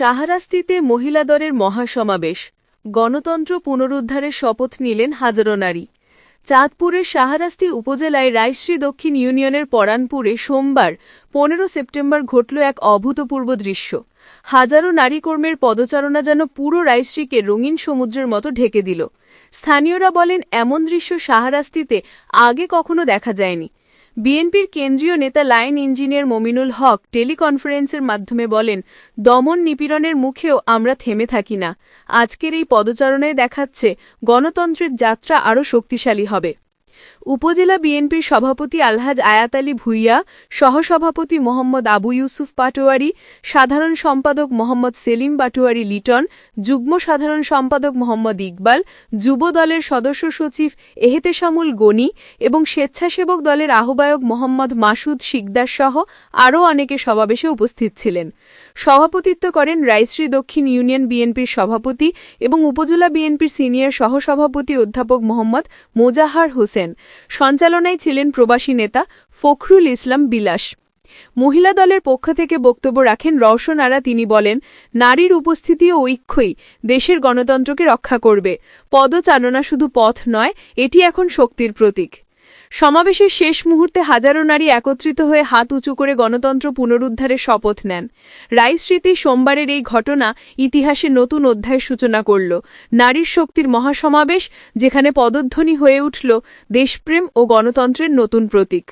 শাহরাস্তিতে মহিলাদলের মহাসমাবেশ। গণতন্ত্র পুনরুদ্ধারের শপথ নিলেন হাজারো নারী। চাঁদপুরের শাহরাস্তি উপজেলায় রায়শ্রী দক্ষিণ ইউনিয়নের পরানপুরে সোমবার, পনেরো সেপ্টেম্বর ঘটল এক অভূতপূর্ব দৃশ্য। হাজারো নারী কর্মের পদচারণা যেন পুরো রায়শ্রীকে রঙিন সমুদ্রের মতো ঢেকে দিল। স্থানীয়রা বলেন, এমন দৃশ্য শাহরাস্তিতে আগে কখনো দেখা যায়নি। বিএনপির কেন্দ্রীয় নেতা লাইন ইঞ্জিনিয়ার মমিনুল হক টেলিকনফারেন্সের মাধ্যমে বলেন, দমন নিপীড়নের মুখেও আমরা থেমে থাকি না। আজকের এই পদচারণায় দেখাচ্ছে গণতন্ত্রের যাত্রা আরও শক্তিশালী হবে। উপজেলা বিএনপির সভাপতি আলহাজ আয়াত আলী ভুইয়া, সহসভাপতি মোহাম্মদ আবু ইউসুফ পাটোয়ারি, সাধারণ সম্পাদক মোহাম্মদ সেলিম পাটোয়ারি লিটন, যুগ্ম সাধারণ সম্পাদক মোহাম্মদ ইকবাল, যুব দলের সদস্য সচিব এহেতেশামুল গনি এবং স্বেচ্ছাসেবক দলের আহ্বায়ক মোহাম্মদ মাসুদ শিকদার সহ আরও অনেকে সমাবেশে উপস্থিত ছিলেন। সভাপতিত্ব করেন রায়শ্রী দক্ষিণ ইউনিয়ন বিএনপির সভাপতি এবং উপজেলা বিএনপির সিনিয়র সহসভাপতি অধ্যাপক মোহাম্মদ মোজাহার হোসেন। সঞ্চালনায় ছিলেন প্রবাসী নেতা ফখরুল ইসলাম বিলাস। মহিলা দলের পক্ষ থেকে বক্তব্য রাখেন রওশনারা তিনি বলেন, নারীর উপস্থিতি ও ঐক্যই দেশের গণতন্ত্রকে রক্ষা করবে। পদচারণা শুধু পথ নয়, এটি এখন শক্তির প্রতীক। সমাবেশের শেষ মুহূর্তে হাজারো নারী একত্রিত হয়ে হাত উঁচু করে গণতন্ত্র পুনরুদ্ধারের শপথ নেন। রায়স্মৃতি সোমবারের এই ঘটনা ইতিহাসে নতুন অধ্যায় সূচনা করল। নারীর শক্তির মহাসমাবেশ, যেখানে পদধ্বনি হয়ে উঠল দেশপ্রেম ও গণতন্ত্রের নতুন প্রতীক।